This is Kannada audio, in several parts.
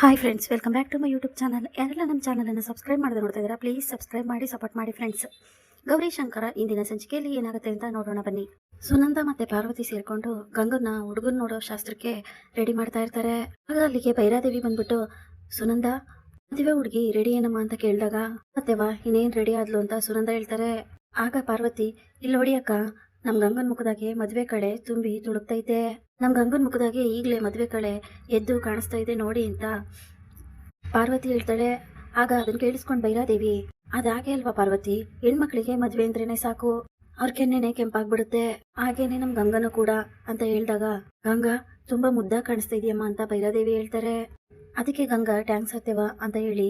Hi friends welcome back to my YouTube channel ಯಾರೆಲ್ಲ ನಮ್ಮ ಚಾನಲನ್ನು ಸಬ್ಸ್ಕ್ರೈಬ್ ಮಾಡದೆ ನೋಡ್ತಾ ಇದ್ದೀರಾ ಪ್ಲೀಸ್ ಸಬ್ಸ್ಕ್ರೈಬ್ ಮಾಡಿ ಸಪೋರ್ಟ್ ಮಾಡಿ ಫ್ರೆಂಡ್ಸ್ ಗೌರಿ ಶಂಕರ, ಇಂದಿನ ಸಂಚಿಕೆಯಲ್ಲಿ ಏನಾಗುತ್ತೆ ಅಂತ ನೋಡೋಣ ಬನ್ನಿ. ಸುನಂದ ಮತ್ತೆ ಪಾರ್ವತಿ ಸೇರ್ಕೊಂಡು ಗಂಗನ್ನ ಹುಡುಗನ್ ನೋಡೋ ಶಾಸ್ತ್ರಕ್ಕೆ ರೆಡಿ ಮಾಡ್ತಾ ಇರ್ತಾರೆ. ಆಗ ಅಲ್ಲಿಗೆ ಭೈರಾದೇವಿ ಬಂದ್ಬಿಟ್ಟು, ಸುನಂದ, ಮದುವೆ ಹುಡುಗಿ ರೆಡಿ ಏನಮ್ಮ ಅಂತ ಕೇಳಿದಾಗ ಮತ್ತೆವಾ ಇನ್ನೇನ್ ರೆಡಿ ಆದ್ಲು? ಅಂತ ಸುನಂದ ಹೇಳ್ತಾರೆ. ಆಗ ಪಾರ್ವತಿ, ಇಲ್ಲಿ ನೋಡಿ ಅಕ್ಕ ನಮ್ ಗಂಗನ್ ಮುಖದಾಗೆ ಮದ್ವೆ ಕಳೆ ತುಂಬಿ ತುಳುಕ್ತೈತೆ. ನಮ್ ಗಂಗನ್ ಮುಖದಾಗೆ ಈಗಲೇ ಮದ್ವೆ ಕಳೆ ಎದ್ದು ಕಾಣಿಸ್ತಾ ಇದೆ ನೋಡಿ ಅಂತ ಪಾರ್ವತಿ ಹೇಳ್ತಾಳೆ. ಆಗ ಅದನ್ನ ಕೇಳಿಸ್ಕೊಂಡ್ ಬೈರಾದೇವಿ, ಅದಾಗೆ ಅಲ್ವಾ ಪಾರ್ವತಿ? ಹೆಣ್ಮಕ್ಳಿಗೆ ಮದ್ವೆ ಅಂದ್ರೇನೆ ಸಾಕು. ಅವ್ರ ಕೆನ್ನೆನೆ ಕೆಂಪಾಗ್ಬಿಡುತ್ತೆ. ಹಾಗೇನೆ ನಮ್ ಗಂಗನೂ ಕೂಡ ಅಂತ ಹೇಳ್ದಾಗ, ಗಂಗಾ, ತುಂಬಾ ಮುದ್ದ ಕಾಣಿಸ್ತಾ ಇದೆಯಮ್ಮ ಅಂತ ಬೈರಾದೇವಿ ಹೇಳ್ತಾರೆ. ಅದಕ್ಕೆ ಗಂಗಾ, ಟ್ಯಾಂಕ್ಸ್ ಹತ್ತೇವ ಅಂತ ಹೇಳಿ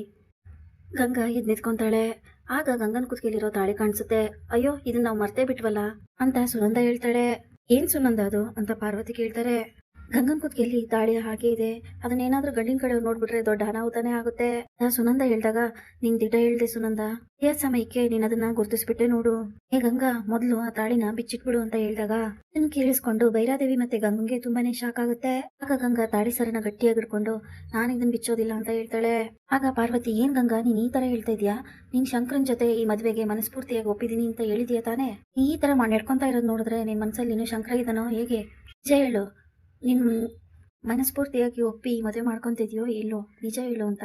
ಗಂಗಾ ಇದ್ ನಿಂತ್ಕೊಂತಾಳೆ. ಆಗ ಗಂಗನ್ ಕುತ್ಕೆಲಿರೋ ತಾಳಿ ಕಾಣಿಸುತ್ತೆ. ಅಯ್ಯೋ, ಇದನ್ನ ನಾವು ಮರ್ತೇ ಬಿಟ್ವಲ್ಲ? ಅಂತ ಸುನಂದ ಹೇಳ್ತಾಳೆ. ಏನ್ ಸುನಂದ ಅದು? ಅಂತ ಪಾರ್ವತಿ ಕೇಳ್ತಾರೆ. ಗಂಗನ್ ಕುತ್ಕೆಯಲ್ಲಿ ತಾಳಿ ಹಾಗೆ ಇದೆ? ಅದನ್ನ ಅದನ್ನೇನಾದ್ರೂ ಗಂಡಿನ ಕಡೆ ನೋಡ್ಬಿಟ್ರೆ ದೊಡ್ಡ ಅನಾಹುತನೇ ಆಗುತ್ತೆ. ನಾ ಸುನಂದ ಹೇಳ್ದಾಗ ನಿನ್ ದಿಟ ಹೇಳ್ದೆ ಸುನಂದ. ಏ ಸಮಯಕ್ಕೆ ನೀನ್ ಅದನ್ನ ಗುರ್ತಿಸ್ಬಿಟ್ಟೆ ನೋಡು. ಏ ಗಂಗಾ, ಮೊದ್ಲು ಆ ತಾಳಿನ ಬಿಚ್ಚಿಟ್ಬಿಡು ಅಂತ ಹೇಳ್ದಾಗ ನನ್ ಕೇಳಿಸ್ಕೊಂಡು ಭೈರಾದೇವಿ ಮತ್ತೆ ಗಂಗಂಗೆ ತುಂಬಾನೇ ಶಾಕ್ ಆಗುತ್ತೆ. ಆಗ ಗಂಗಾ ತಾಳಿ ಸರನ ಗಟ್ಟಿಯಾಗಿ ಹಿಡ್ಕೊಂಡು ನಾನು ಇದನ್ನ ಬಿಚ್ಚೋದಿಲ್ಲ ಅಂತ ಹೇಳ್ತಾಳೆ. ಆಗ ಪಾರ್ವತಿ, ಏನ್ ಗಂಗಾ, ನೀನ್ ಈ ತರ ಹೇಳ್ತಾ ಇದೀಯಾ? ನೀನ್ ಶಂಕರನ್ ಜೊತೆ ಈ ಮದ್ವೆಗೆ ಮನಸ್ಫೂರ್ತಿಯಾಗಿ ಒಪ್ಪಿದೀನಿ ಅಂತ ಹೇಳಿದ್ಯಾ ತಾನೇ? ಈ ತರ ಮಾಡಿ ನಡ್ಕೊಂತಾ ಇರೋದ್ ನೋಡಿದ್ರೆ ನಿನ್ ಮನ್ಸಲ್ಲಿ ಇನ್ನು ಶಂಕರ ಇದನೋ ಹೇಗೆ? ಜಯ ಹೇಳು ನಿನ್ ಮನಸ್ಫೂರ್ತಿಯಾಗಿ ಒಪ್ಪಿ ಮದುವೆ ಮಾಡ್ಕೊಂತಿದ್ಯೋ ಇಲ್ಲೋ? ನಿಜ ಇಲ್ಲೋ ಅಂತ?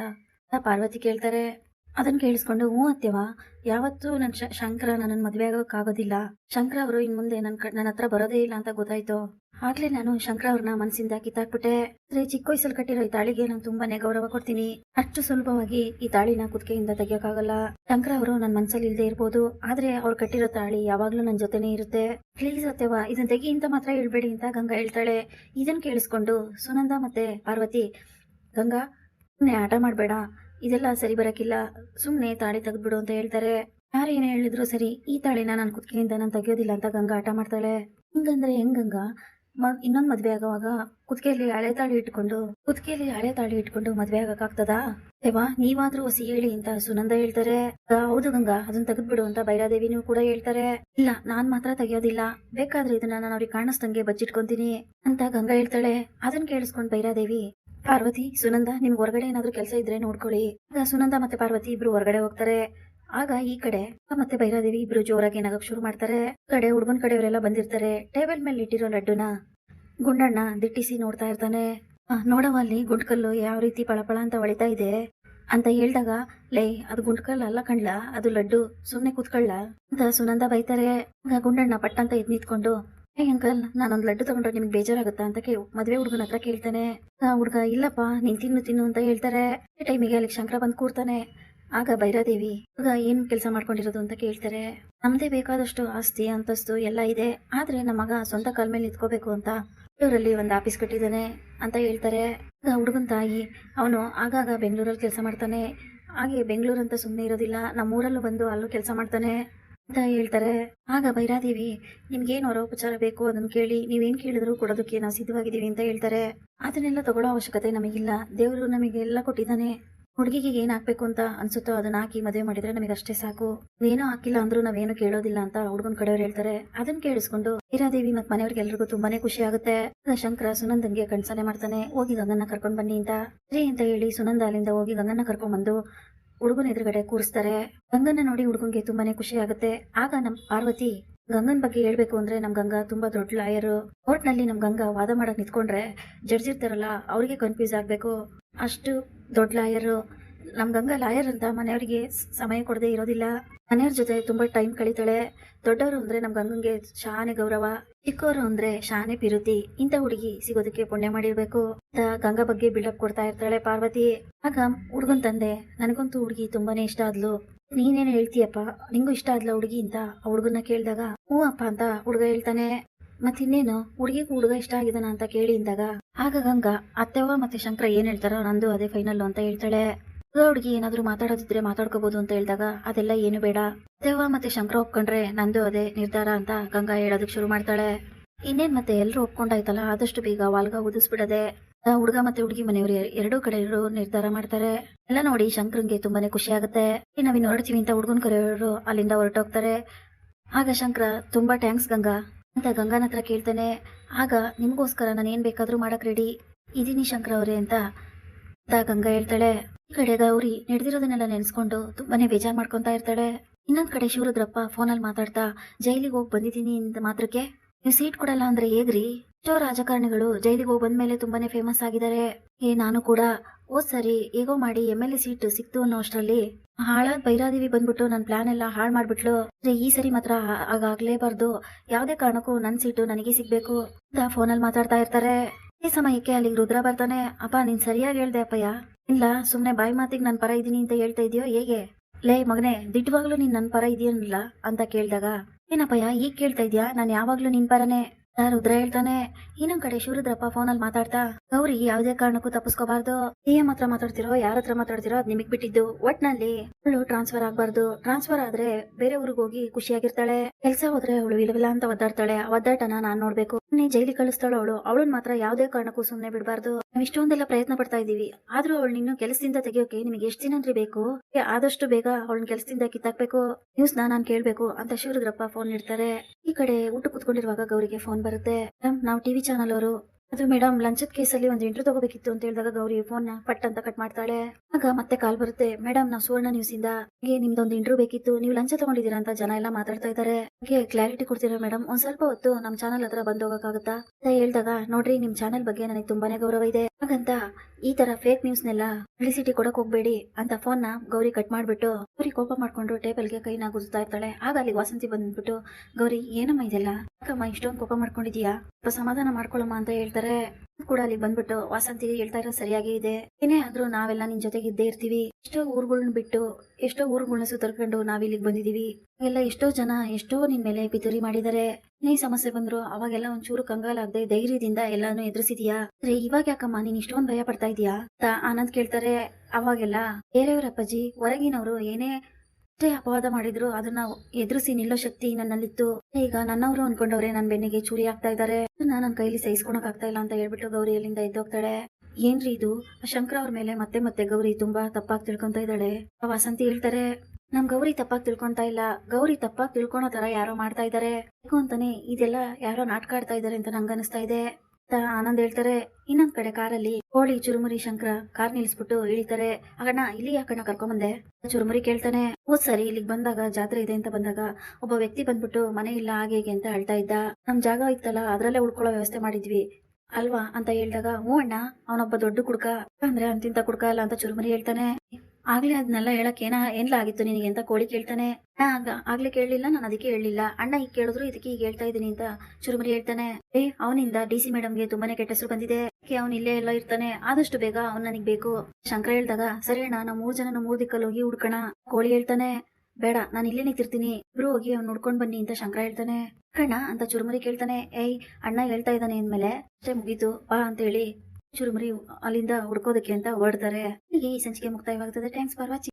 ಪಾರ್ವತಿ ಕೇಳ್ತಾರೆ. ಅದನ್ನ ಕೇಳಿಸ್ಕೊಂಡು, ಹ್ಞೂ ಅತ್ಯವ ಯಾವತ್ತೂ ನನ್ನ ಶ, ಶಂಕರ ನನ್ನ ಮದುವೆ ಆಗೋಕ್ಕಾಗೋದಿಲ್ಲ. ಶಂಕರ ಅವರು ಇನ್ ಮುಂದೆ ನನ್ನ ನನ್ನ ಹತ್ರ ಬರೋದೇ ಇಲ್ಲ ಅಂತ ಗೊತ್ತಾಯ್ತು. ಆಗ್ಲೇ ನಾನು ಶಂಕರ ಅವ್ರನ್ನ ಮನಸ್ಸಿಂದ ಕಿತ್ತಾಕ್ಬಿಟ್ಟೆ. ಸರಿ ಚಿಕ್ಕ ವಯಸ್ಸಲ್ಲಿ ಕಟ್ಟಿರೋ ಈ ತಾಳಿಗೆ ನಾನು ತುಂಬಾನೇ ಗೌರವ ಕೊಡ್ತೀನಿ. ಅಷ್ಟು ಸುಲಭವಾಗಿ ಈ ತಾಳಿನ ಕುತ್ತಿಗೆಯಿಂದ ತೆಗಿಯೋಕ್ಕಾಗಲ್ಲ. ಶಂಕರ ಅವರು ನನ್ನ ಮನ್ಸಲ್ಲಿ ಇಲ್ದೇ ಇರ್ಬೋದು. ಆದ್ರೆ ಅವ್ರು ಕಟ್ಟಿರೋ ತಾಳಿ ಯಾವಾಗ್ಲೂ ನನ್ನ ಜೊತೆನೇ ಇರುತ್ತೆ. ಪ್ಲೀಸ್ ಅತ್ತೆವಾ ಇದನ್ನ ತೆಗಿ ಅಂತ ಮಾತ್ರ ಹೇಳ್ಬೇಡಿ ಅಂತ ಗಂಗಾ ಹೇಳ್ತಾಳೆ. ಇದನ್ನ ಕೇಳಿಸ್ಕೊಂಡು ಸುನಂದ ಮತ್ತೆ ಪಾರ್ವತಿ, ಗಂಗಾ ಸುಮ್ಮನೆ ಆಟ ಮಾಡಬೇಡ. ಇದೆಲ್ಲ ಸರಿ ಬರಕ್ಕಿಲ್ಲ ಸುಮ್ಮನೆ ತಾಳಿ ತೆಗೆದ್ಬಿಡು ಅಂತ ಹೇಳ್ತಾರೆ. ಯಾರು ಏನೇ ಹೇಳಿದ್ರು ಸರಿ, ಈ ತಾಳಿನ ನಾನು ಕುತ್ಕಿನಿಂದ ನಾನು ತೆಗಿಯೋದಿಲ್ಲ ಅಂತ ಗಂಗಾ ಆಟ ಮಾಡ್ತಾಳೆ. ಹಿಂಗಂದ್ರೆ ಹೆಂಗ್ ಗಂಗಾ? ಮ, ಇನ್ನೊಂದು ಮದ್ವೆ ಆಗುವಾಗ ಕುತ್ತಿಗೆಯಲ್ಲಿ ಹಳೆ ತಾಳಿ ಇಟ್ಕೊಂಡು ಕುತ್ತಿಗೆಯಲ್ಲಿ ಹಳೆ ತಾಳಿ ಇಟ್ಕೊಂಡು ಮದ್ವೆ ಆಗಕ್ಕಾಗ್ತದಾ? ದೇವಾ, ನೀವಾದ್ರೂ ಹೊಸಿ ಹೇಳಿ ಅಂತ ಸುನಂದ ಹೇಳ್ತಾರೆ. ಹೌದು ಗಂಗಾ ಅದನ್ನ ತೆಗೆದ್ಬಿಡು ಅಂತ ಬೈರಾದೇವಿನೂ ಕೂಡ ಹೇಳ್ತಾರೆ. ಇಲ್ಲ, ನಾನ್ ಮಾತ್ರ ತೆಗಿಯೋದಿಲ್ಲ. ಬೇಕಾದ್ರೆ ಇದನ್ನ ನಾನು ಅವ್ರಿಗೆ ಕಾಣಿಸ್ದಂಗೆ ಬಚ್ಚಿಟ್ಕೊಂತೀನಿ ಅಂತ ಗಂಗಾ ಹೇಳ್ತಾಳೆ. ಅದನ್ನ ಕೇಳಿಸ್ಕೊಂಡ್ ಬೈರಾದೇವಿ ಪಾರ್ವತಿ, ಸುನಂದ, ನಿಮ್ಗೆ ಹೊರಗಡೆ ಏನಾದ್ರೂ ಕೆಲಸ ಇದ್ರೆ ನೋಡ್ಕೊಳ್ಳಿ. ಆಗ ಸುನಂದ ಮತ್ತೆ ಪಾರ್ವತಿ ಇಬ್ರು ಹೊರಗಡೆ ಹೋಗ್ತಾರೆ. ಆಗ ಈ ಕಡೆ ಮತ್ತೆ ಬೈರಾದೇವಿ ಇಬ್ರು ಜೋರಾಗಿ ಏನಾಗಕ್ ಶುರು ಮಾಡ್ತಾರೆ. ಕಡೆ ಹುಡುಗನ್ ಕಡೆಯವರೆಲ್ಲ ಬಂದಿರ್ತಾರೆ. ಟೇಬಲ್ ಮೇಲೆ ಇಟ್ಟಿರೋ ಲಡ್ಡುನ ಗುಂಡಣ್ಣ ದಿಟ್ಟಿಸಿ ನೋಡ್ತಾ ಇರ್ತಾನೆ. ನೋಡವ ಅಲ್ಲಿ ಗುಂಡ್ಕಲ್ಲು ಯಾವ ರೀತಿ ಪಳಪಳ ಅಂತ ಹೊಳಿತಾ ಇದೆ ಅಂತ ಹೇಳ್ದಾಗ, ಲೈ, ಅದು ಗುಂಡ್ಕಲ್ ಅಲ್ಲ ಕಣ್ಲ, ಅದು ಲಡ್ಡು, ಸುಮ್ನೆ ಕೂತ್ಕೊಳ್ಳ ಅಂತ ಸುನಂದ ಬೈತಾರೆ. ಗುಂಡಣ್ಣ ಪಟ್ಟಂತ ಎದ್ ನಿಂತ್ಕೊಂಡು ಏ ಅಂಕಲ್ ಒಂದು ಲಡ್ಡು ತಗೊಂಡ್ರೆ ನಿಮ್ಗೆ ಬೇಜಾರಾಗುತ್ತಾ ಅಂತ ಕೇಳಿ. ಮದುವೆ ಹುಡುಗನ ಹತ್ರ ಕೇಳ್ತಾನೆ. ಹುಡ್ಗ, ಇಲ್ಲಪ್ಪ, ನೀನ್ ತಿನ್ನು ತಿನ್ನು ಅಂತ ಹೇಳ್ತಾರೆ. ಟೈಮಿಗೆ ಅಲ್ಲಿ ಶಂಕರ ಬಂದ್ ಕೂರ್ತಾನೆ. ಆಗ ಬೈರಾದೇವಿ, ಹುಡುಗ, ಏನ್ ಕೆಲಸ ಮಾಡ್ಕೊಂಡಿರೋದು ಅಂತ ಕೇಳ್ತಾರೆ. ನಮ್ದೇ ಬೇಕಾದಷ್ಟು ಆಸ್ತಿ, ಅಂತಸ್ತು ಎಲ್ಲ ಇದೆ. ಆದ್ರೆ ನಮ್ಮ ಮಗ ಸ್ವಂತ ಕಾಲ್ ಮೇಲೆ ನಿಂತ್ಕೋಬೇಕು ಅಂತ ಬೆಂಗಳೂರಲ್ಲಿ ಒಂದು ಆಫೀಸ್ ಕಟ್ಟಿದ್ದಾನೆ ಅಂತ ಹೇಳ್ತಾರೆ. ಹುಡುಗನ ತಾಯಿ, ಅವನು ಆಗಾಗ ಬೆಂಗಳೂರಲ್ಲಿ ಕೆಲಸ ಮಾಡ್ತಾನೆ. ಹಾಗೆ ಬೆಂಗಳೂರು ಅಂತ ಸುಮ್ಮನೆ ಇರೋದಿಲ್ಲ. ನಮ್ಮೂರಲ್ಲೂ ಬಂದು ಅಲ್ಲೂ ಕೆಲಸ ಮಾಡ್ತಾನೆ. ಅಂತ ಹೇಳ್ತಾರೆ. ಆಗ ಬೈರಾದೇವಿ ನಿಮ್ಗೇನು ಹೊರೋಪಚಾರ ಬೇಕು ಅದನ್ನ ಕೇಳಿ, ನೀವೇನ್ ಕೇಳಿದ್ರು ಕೊಡೋದಕ್ಕೆ ನಾವು ಸಿದ್ಧವಾಗಿದ್ದೀವಿ ಅಂತ ಹೇಳ್ತಾರೆ. ಅದನ್ನೆಲ್ಲ ತಗೊಳ್ಳೋ ಅವಶ್ಯಕತೆ ನಮಗಿಲ್ಲ. ದೇವರು ನಮಗೆ ಎಲ್ಲ ಕೊಟ್ಟಿದ್ದಾನೆ. ಹುಡುಗಿಗೆ ಏನ್ ಹಾಕ್ಬೇಕು ಅಂತ ಅನ್ಸುತ್ತೋ ಅದನ್ನ ಹಾಕಿ ಮದುವೆ ಮಾಡಿದ್ರೆ ನಮಗೆ ಅಷ್ಟೇ ಸಾಕು. ಏನೋ ಹಾಕಿಲ್ಲ ಅಂದ್ರು ನಾವೇನು ಕೇಳೋದಿಲ್ಲ ಅಂತ ಹುಡುಗನ ಕಡೆಯವ್ರು ಹೇಳ್ತಾರೆ. ಅದನ್ನ ಕೇಳಿಸ್ಕೊಂಡು ಹೀರಾದೇವಿ ಮತ್ ಮನೆಯವ್ರಿಗೆಲ್ರಿಗೂ ತುಂಬಾನೇ ಖುಷಿ ಆಗುತ್ತೆ. ಆಗ ಶಂಕರ ಸುನಂದಂಗೆ ಕಣ್ಸನೆ ಮಾಡ್ತಾನೆ. ಹೋಗಿ ಗಂಗನ್ನ ಕರ್ಕೊಂಡ್ ಬನ್ನಿ ಅಂತ. ಸರಿ ಅಂತ ಹೇಳಿ ಸುನಂದ ಅಲ್ಲಿಂದ ಹೋಗಿ ಗಂಗನ್ನ ಕರ್ಕೊಂಡ್ ಬಂದು ಹುಡುಗನ ಎದುರುಗಡೆ ಕೂರಿಸ್ತಾರೆ. ಗಂಗನ್ನ ನೋಡಿ ಹುಡುಗನ್ಗೆ ತುಂಬಾನೇ ಖುಷಿ ಆಗುತ್ತೆ. ಆಗ ನಮ್ ಪಾರ್ವತಿ ಗಂಗನ್ ಬಗ್ಗೆ ಹೇಳ್ಬೇಕು ಅಂದ್ರೆ ನಮ್ ಗಂಗಾ ತುಂಬಾ ದೊಡ್ಡ ಲಾಯರ್. ಕೋರ್ಟ್ನಲ್ಲಿ ನಮ್ ಗಂಗಾ ವಾದ ಮಾಡಕ್ ನಿತ್ಕೊಂಡ್ರೆ ಜಡ್ಜ್ ಇರ್ತಾರಲ್ಲ, ಅವ್ರಿಗೆ ಕನ್ಫ್ಯೂಸ್ ಆಗ್ಬೇಕು. ಅಷ್ಟು ದೊಡ್ಡ ಲಾಯರ್. ನಮ್ ಗಂಗಾ ಲಾಯರ್ ಅಂತ ಮನೆಯವರಿಗೆ ಸಮಯ ಕೊಡದೆ ಇರೋದಿಲ್ಲ. ಮನೆಯವ್ರ ಜೊತೆ ತುಂಬಾ ಟೈಮ್ ಕಳೀತಾಳೆ. ದೊಡ್ಡವರು ಅಂದ್ರೆ ನಮ್ ಗಂಗಂಗೆ ಶಾನೆ ಗೌರವ. ಚಿಕ್ಕವರು ಅಂದ್ರೆ ಶಾನೆ ಪಿರುತಿ. ಇಂಥ ಹುಡುಗಿ ಸಿಗೋದಕ್ಕೆ ಪುಣ್ಯ ಮಾಡಿರ್ಬೇಕು. ಅಂತ ಗಂಗಾ ಬಗ್ಗೆ ಬಿಲ್ಡಪ್ ಕೊಡ್ತಾ ಇರ್ತಾಳೆ ಪಾರ್ವತಿ. ಆಗ ಹುಡುಗನ್ ತಂದೆ, ನನಗಂತೂ ಹುಡುಗಿ ತುಂಬಾನೇ ಇಷ್ಟ ಆದ್ಲು. ನೀನೇನು ಹೇಳ್ತೀಯಪ್ಪ? ನಿಂಗೂ ಇಷ್ಟ ಆದ್ಲ ಹುಡುಗಿ ಅಂತ ಆ ಹುಡುಗನ್ನ ಕೇಳಿದಾಗ, ಹ್ಞೂ ಅಪ್ಪ ಅಂತ ಹುಡುಗ ಹೇಳ್ತಾನೆ. ಮತ್ತಿನ್ನೇನು? ಹುಡುಗಿಗೂ ಹುಡುಗ ಇಷ್ಟ ಆಗಿದಾನ ಅಂತ ಕೇಳಿ ಅಂದಾಗ ಆಗ ಗಂಗಾ, ಅತ್ತೆವ್ವ ಮತ್ತೆ ಶಂಕರ ಏನ್ ಹೇಳ್ತಾರೋ ನಂದು ಅದೇ ಫೈನಲ್ ಅಂತ ಹೇಳ್ತಾಳೆ. ಹುಡುಗ ಏನಾದ್ರೂ ಮಾತಾಡೋದಿದ್ರೆ ಮಾತಾಡ್ಕೋಬಹುದು ಅಂತ ಹೇಳಿದಾಗ ಅದೆಲ್ಲ ಏನು ಬೇಡ. ದೇವ ಮತ್ತೆ ಶಂಕರ ಒಪ್ಕೊಂಡ್ರೆ ನಂದು ಅದೇ ನಿರ್ಧಾರ ಅಂತ ಗಂಗಾ ಹೇಳೋದಕ್ ಶುರು ಮಾಡ್ತಾಳೆ. ಇನ್ನೇನ್ ಮತ್ತೆ ಎಲ್ರು ಒಪ್ಕೊಂಡಾಯ್ತಲ್ಲ, ಆದಷ್ಟು ಬೇಗ ವಾಲ್ಗ ಉದಿಸ್ಬಿಡದೆ. ಹುಡುಗ ಮತ್ತೆ ಹುಡುಗಿ ಮನೆಯವರು ಎರಡೂ ಕಡೆಯವರು ನಿರ್ಧಾರ ಮಾಡ್ತಾರೆ. ಎಲ್ಲ ನೋಡಿ ಶಂಕರಂಗೆ ತುಂಬಾನೇ ಖುಷಿ ಆಗುತ್ತೆ. ನಾವಿನ್ ಹೊರಡ್ತೀವಿ ಅಂತ ಹುಡುಗನ್ ಕರೆಯೋರು ಅಲ್ಲಿಂದ ಹೊರಟೋಗ್ತಾರೆ. ಆಗ ಶಂಕರ, ತುಂಬಾ ಟ್ಯಾಂಕ್ಸ್ ಗಂಗಾ ಅಂತ ಗಂಗಾನ ಹತ್ರ ಕೇಳ್ತಾನೆ. ಆಗ, ನಿಮಗೋಸ್ಕರ ನಾನು ಏನ್ ಬೇಕಾದ್ರೂ ಮಾಡಕ್ ರೆಡಿ ಇದೀನಿ ಶಂಕರ ಅವರೇ ಅಂತ ಗಂಗಾ ಹೇಳ್ತಾಳೆ. ಕಡೆ ಗೌರಿ ನಡೆದಿರೋದನ್ನೆಲ್ಲ ನೆನ್ಸ್ಕೊಂಡು ತುಂಬಾನೇ ಬೇಜಾರ್ ಮಾಡ್ಕೊಂತಾ ಇರ್ತಾಳೆ. ಇನ್ನೊಂದ್ ಕಡೆ ಶಿವರುದ್ರಪ್ಪ ಫೋನಲ್ಲಿ ಮಾತಾಡ್ತಾ, ಜೈಲಿಗೆ ಹೋಗಿ ಬಂದಿದ್ದೀನಿ ಅಂತ ಮಾತ್ರಕ್ಕೆ? ನೀವು ಸೀಟ್ ಕೊಡಲ್ಲ ಅಂದ್ರೆ ಹೇಗ್ರಿ? ಎಷ್ಟೋ ರಾಜಕಾರಣಿಗಳು ಜೈಲಿಗೆ ಹೋಗಿ ಬಂದ್ಮೇಲೆ ತುಂಬಾನೇ ಫೇಮಸ್ ಆಗಿದ್ದಾರೆ. ಏ, ನಾನು ಕೂಡ. ಓ, ಸರಿ, ಹೇಗೋ ಮಾಡಿ ಎಂ ಎಲ್ ಎ ಸೀಟ್ ಸಿಕ್ತು ಅನ್ನೋ ಅಷ್ಟರಲ್ಲಿ. ಹಾಳಾದ ಬೈರಾದೇವಿ ಬಂದ್ಬಿಟ್ಟು ನನ್ನ ಪ್ಲಾನ್ ಎಲ್ಲ ಹಾಳು ಮಾಡ್ಬಿಟ್ಲು. ಈ ಸರಿ ಮಾತ್ರ ಆಗಾಗ್ಲೇಬಾರ್ದು ಯಾವ್ದೇ ಕಾರಣಕ್ಕೂ ನನ್ನ ಸೀಟು ನನಗೆ ಸಿಗ್ಬೇಕು ಅಂತ ಫೋನಲ್ಲಿ ಮಾತಾಡ್ತಾ ಇರ್ತಾರೆ. ಈ ಸಮಯಕ್ಕೆ ಅಲ್ಲಿಗೆ ರುದ್ರ ಬರ್ತಾನೆ. ಅಪ್ಪ, ನೀನ್ ಸರಿಯಾಗಿ ಹೇಳ್ದೆ ಅಪ್ಪಯ್ಯ. ಇಲ್ಲ, ಸುಮ್ನೆ ಬಾಯಿ ಮಾತಿಗೆ ನನ್ನ ಪರ ಇದ್ದೀನಿ ಅಂತ ಹೇಳ್ತಾ ಇದೆಯೋ, ಹೇಗೆ? ಲೇ, ಮಗನೇ ದಿಟ್ಟವಾಗ್ಲೂ ನೀನ್ ನನ್ನ ಪರ ಇದೆಯನ್ನಿಲ್ಲ ಅಂತ ಕೇಳ್ದಾಗ, ಏನಪ್ಪಯ್ಯ ಈಗ ಕೇಳ್ತಾ ಇದ್ಯಾ? ನಾನು ಯಾವಾಗ್ಲೂ ನಿನ್ ಪರನೇ ರುದ್ರ ಹೇಳ್ತಾನೆ. ಇನ್ನೊಂದ್ ಕಡೆ ಶಿವರುದ್ರಪ್ಪ ಅಲ್ಲಿ ಮಾತಾಡ್ತಾ, ಗೌರಿ ಯಾವುದೇ ಕಾರಣಕ್ಕೂ ತಪ್ಪಿಸ್ಕೋಬಾರ್ದು. ಏನ್ ಹತ್ರ ಮಾತಾಡ್ತಿರೋ, ಯಾರ ಹತ್ರ ಮಾತಾಡ್ತಿರೋ ಅದ್ ನಿಮಗ್ ಬಿಟ್ಟಿದ್ದು. ಒಟ್ನಲ್ಲಿ ಅವಳು ಟ್ರಾನ್ಸ್ಫರ್ ಆಗ್ಬಾರ್ದು. ಟ್ರಾನ್ಸ್ಫರ್ ಆದ್ರೆ ಬೇರೆ ಊರಿಗೆ ಹೋಗಿ ಖುಷಿಯಾಗಿರ್ತಾಳೆ. ಕೆಲ್ಸ ಹೋದ್ರೆ ಅವಳು ಇಲ್ಲವಿಲ್ಲ ಅಂತ ಒದ್ದಾಡ್ತಾಳೆ. ಒದ್ದಾಟನ ನಾನ್ ನೋಡ್ಬೇಕು. ನೀ ಜೈಲಿ ಕಳಿಸ್ತಾಳು ಅವಳು. ಅವಳನ್ ಮಾತ್ರ ಯಾವುದೇ ಕಾರಣಕ್ಕೂ ಸುಮ್ನೆ ಬಿಡಬಾರ್ದು. ನಾವ್ ಇಷ್ಟೊಂದೆಲ್ಲ ಪ್ರಯತ್ನ ಪಡ್ತಾ ಇದೀವಿ ಆದ್ರೂ ಅವಳು ನಿನ್ನ ಕೆಲಸದಿಂದ ತೆಗಿಯೋಕೆ ನಿಮಗೆ ಎಷ್ಟು ದಿನ ಬೇಕು? ಆದಷ್ಟು ಬೇಗ ಅವಳನ್ ಕೆಲಸದಿಂದ ಕಿತ್ತಾಕ್ಬೇಕು. ನ್ಯೂಸ್ ನಾನ್ ಕೇಳ್ಬೇಕು ಅಂತ ಶಿವರುದ್ರಪ್ಪ ಫೋನ್ ಇಡ್ತಾರೆ. ಈ ಕಡೆ ಊಟ ಕುತ್ಕೊಂಡಿರುವಾಗ ಗೌರಿಗೆ ಫೋನ್ ಬರುತ್ತೆ. ನಾವು ಟಿವಿ ಚಾನಲ್ ಅವರು. ಅದು ಮೇಡಮ್ ಲಂಚದ ಕೇಸಲ್ಲಿ ಒಂದು ಇಂಟರ್ವ್ಯೂ ತಗೋಬೇಕಿತ್ತು ಅಂತ ಹೇಳಿದಾಗ ಗೌರಿ ಫೋನ್ ಪಟ್ ಅಂತ ಕಟ್ ಮಾಡ್ತಾಳೆ. ಆಗ ಮತ್ತೆ ಕಾಲ್ ಬರುತ್ತೆ. ಮೇಡಮ್ ನಾವು ಸುವರ್ಣ ನ್ಯೂಸ್ ಇಂದ. ಹಾಗೆ ನಿಮ್ದೊಂದು ಇಂಟರ್ವ್ಯೂ ಬೇಕಿತ್ತು. ನೀವು ಲಂಚ ತಗೊಂಡಿದ್ದೀರಾ ಅಂತ ಜನ ಎಲ್ಲ ಮಾತಾಡ್ತಾ ಇದ್ದಾರೆ. ಕ್ಲಾರಿಟಿ ಕೊಡ್ತೀರಾ ಮೇಡಮ್ ಒಂದ್ ಸ್ವಲ್ಪ ಹೊತ್ತು ನಮ್ ಚಾನಲ್ ಹತ್ರ ಬಂದ್ ಹೋಗಕ್ಕಾಗತ್ತಾ? ಅಂತ ಹೇಳಿದಾಗ, ನೋಡ್ರಿ, ನಿಮ್ ಚಾನಲ್ ಬಗ್ಗೆ ನನಗೆ ತುಂಬಾನೇ ಗೌರವ ಇದೆ. ಹಾಗಂತ ಈ ತರ ಫೇಕ್ ನ್ಯೂಸ್ನೆಲ್ಲ ಪಬ್ಲಿಸಿಟಿ ಕೊಡಕ್ ಹೋಗ್ಬೇಡಿ ಅಂತ ಫೋನ್ನ ಗೌರಿ ಕಟ್ ಮಾಡ್ಬಿಟ್ಟು ಗೌರಿ ಕೋಪ ಮಾಡ್ಕೊಂಡು ಟೇಬಲ್ಗೆ ಕೈನ ಗುಜ್ತಾ ಇರ್ತಾಳೆ. ಆಗ ಅಲ್ಲಿ ವಾಸಂತಿ ಬಂದ್ಬಿಟ್ಟು, ಗೌರಿ, ಏನಮ್ಮ ಇದೆಲ್ಲ? ಯಾಕಮ್ಮ ಇಷ್ಟೊಂದು ಕೋಪ ಮಾಡ್ಕೊಂಡಿದ್ಯಾ ಸ್ವಲ್ಪ ಸಮಾಧಾನ ಮಾಡ್ಕೊಳ್ಳಮ್ಮ ಅಂತ ಹೇಳ್ತಾರೆ. ಕೂಡ ಅಲ್ಲಿ ಬಂದ್ಬಿಟ್ಟು ವಾಸಂತಿ ಹೇಳ್ತಾ ಇರೋ ಸರಿಯಾಗಿ ಇದೆ. ಏನೇ ಆದ್ರೂ ನಾವೆಲ್ಲ ನಿನ್ ಜೊತೆಗೆ ಇದ್ದೇ ಇರ್ತೀವಿ. ಎಷ್ಟೋ ಊರುಗಳನ್ನ ಬಿಟ್ಟು, ಎಷ್ಟೋ ಊರುಗಳನ್ನ ಸುತ್ತರ್ಕೊಂಡು ನಾವ್ ಇಲ್ಲಿಗೆ ಬಂದಿದೀವಿ. ಎಲ್ಲ ಎಷ್ಟೋ ಜನ ಎಷ್ಟೋ ನಿನ್ ಮೇಲೆ ಬಿದುರಿ ಮಾಡಿದರೆ. ನೀ ಸಮಸ್ಯೆ ಬಂದ್ರು ಅವಾಗೆಲ್ಲ ಒಂಚೂರು ಕಂಗಾಲಾಗದೆ ಧೈರ್ಯದಿಂದ ಎಲ್ಲಾನು ಎದುರಿಸಿದ್ಯಾ? ಆದ್ರೆ ಇವಾಗ ಯಾಕಮ್ಮ, ನೀನ್ ಇಷ್ಟೊಂದು ಭಯ ಪಡ್ತಾ ಇದೀಯಾ? ಅಂತ ಆನಂದ್ ಕೇಳ್ತಾರೆ, ಅವಾಗೆಲ್ಲ. ಬೇರೆಯವ್ರ ಅಪ್ಪಾಜಿ, ಹೊರಗಿನವರು ಏನೇ ಅಷ್ಟೇ ಅಪವಾದ ಮಾಡಿದ್ರು, ಅದನ್ನ ಎದುರಿಸಿ ನಿಲ್ಲೋ ಶಕ್ತಿ ನನ್ನಲ್ಲಿತ್ತು. ಈಗ ನನ್ನವರು ಅನ್ಕೊಂಡವ್ರೆ ನನ್ ಬೆನ್ನಿಗೆ ಚೂರಿ ಆಗ್ತಾ ಇದ್ದಾರೆ ನನ್ನ ಕೈಲಿ ಸಹಿಸ್ಕೊಳಕ್ ಆಗ್ತಾ ಇಲ್ಲ ಅಂತ ಹೇಳ್ಬಿಟ್ಟು ಗೌರಿ ಅಲ್ಲಿಂದ ಎದ್ದೋಗ್ತಾಳೆ. ಏನ್ರಿ ಇದು? ಶಂಕರ್ ಅವ್ರ ಮೇಲೆ ಮತ್ತೆ ಮತ್ತೆ ಗೌರಿ ತುಂಬಾ ತಪ್ಪಾಗಿ ತಿಳ್ಕೊಂತ ಇದ್ದಾಳೆ. ವಸಂತಿ ಹೇಳ್ತಾರೆ ನಮ್ ಗೌರಿ ತಪ್ಪಾಗ್ ತಿಳ್ಕೊಂತಾ ಇಲ್ಲ. ಗೌರಿ ತಪ್ಪಾಗ್ ತಿಳ್ಕೊಳೋ ತರ ಯಾರೋ ಮಾಡ್ತಾ ಇದಾರೆ. ಅಂತಾನೆ ಇದೆಲ್ಲ ಯಾರೋ ನಾಟಕ ಆಡ್ತಾ ಇದ್ದಾರೆ ಅಂತ ನಂಗೆ ಅನಿಸ್ತಾ ಇದೆ ಆನಂದ್ ಹೇಳ್ತಾರೆ. ಇನ್ನೊಂದ್ ಕಡೆ ಕಾರಲ್ಲಿ ಕೋಳಿ ಚುರುಮುರಿ ಶಂಕರ ಕಾರ್ ನಿಲ್ಸ್ಬಿಟ್ಟು ಇಳಿತಾರೆ. ಅಣ್ಣ ಇಲ್ಲಿ ಯಾಕಣ್ಣ ಕರ್ಕೊಂಬಂದೆ? ಚುರುಮುರಿ ಕೇಳ್ತಾನೆ, ಓ ಸರಿ, ಇಲ್ಲಿಗೆ ಬಂದಾಗ ಜಾತ್ರೆ ಇದೆ ಅಂತ ಬಂದಾಗ ಒಬ್ಬ ವ್ಯಕ್ತಿ ಬಂದ್ಬಿಟ್ಟು ಮನೆ ಇಲ್ಲ ಹಾಗೆ ಹೀಗೆ ಅಂತ ಹೇಳ್ತಾ ಇದ್ದ. ನಮ್ ಜಾಗ ಇತ್ತಲ್ಲ, ಅದ್ರಲ್ಲೇ ಉಳ್ಕೊಳ್ಳೋ ವ್ಯವಸ್ಥೆ ಮಾಡಿದ್ವಿ. ಅಲ್ವಾ? ಅಂತ ಹೇಳಿದಾಗ, ಹ್ಞೂ ಅಣ್ಣ, ಅವನೊಬ್ಬ ದೊಡ್ಡ ಕುಡ್ಕ. ಅಂದ್ರೆ, ಅಂತಿಂತ ಕುಡ್ಕ ಅಲ್ಲ ಅಂತ ಚುರುಮುರಿ ಹೇಳ್ತಾನೆ. ಆಗ್ಲೇ ಅದನ್ನೆಲ್ಲ ಹೇಳಕ್ ಏನ ಏನ್ಲ ಆಗಿತ್ತು ನಿನಗೆ ಅಂತ ಕೋಳಿ ಕೇಳ್ತಾನೆ. "ಅಣ್ಣ, ಆಗ ಆಗ್ಲೇ ಕೇಳಲಿಲ್ಲ ನಾನು ಅದಕ್ಕೆ ಹೇಳಲಿಲ್ಲ. ಅಣ್ಣ ಈಗ ಕೇಳಿದ್ರು ಇದಕ್ಕೆ ಈಗ ಹೇಳ್ತಾ ಇದೀನಿ ಅಂತ ಚುರುಮುರಿ ಹೇಳ್ತಾನೆ. ಏ ಅವನಿಂದ ಡಿ ಸಿ ಮೇಡಮ್ಗೆ ತುಂಬಾನೇ ಕೆಟ್ಟ ಹೆಸರು ಬಂದಿದೆ. ಅವ್ನು ಇಲ್ಲೇ ಎಲ್ಲ ಇರ್ತಾನೆ. ಆದಷ್ಟು ಬೇಗ ಅವ್ನ ನನಗೆ ಬೇಕು. ಶಂಕರ ಹೇಳ್ದಾಗ ಸರಿ ಅಣ್ಣ ನಾವು ಮೂರ್ ಜನ ಮೂರ್ ದಿಕ್ಕಲ್ಲಿ ಹೋಗಿ ಹುಡ್ಕೋಣ. ಕೋಳಿ ಹೇಳ್ತಾನೆ ಬೇಡ ನಾನು ಇಲ್ಲೇ ನಿಂತಿರ್ತೀನಿ ಇಬ್ರು ಹೋಗಿ ಅವ್ನು ನೋಡ್ಕೊಂಡ್ ಬನ್ನಿ ಅಂತ ಶಂಕರ ಹೇಳ್ತಾನೆ. ಕಣ್ಣ? ಅಂತ ಚುರುಮುರಿ ಕೇಳ್ತಾನೆ. ಏಯ್ ಅಣ್ಣ ಹೇಳ್ತಾ ಇದ್ದಾನೆ ಅಂದ್ಮೇಲೆ ಅಷ್ಟೇ ಮುಗೀತು. ಬಾ ಅಂತ ಹೇಳಿ ಚುರುಮುರಿ ಅಲ್ಲಿಂದ ಹುಡ್ಕೋದಕ್ಕೆ ಅಂತ ಹೊರಡ್ತಾರೆ. ಈ ಸಂಚಿಕೆ ಮುಕ್ತಾಯವಾಗ್ತದೆ. Thanks for watching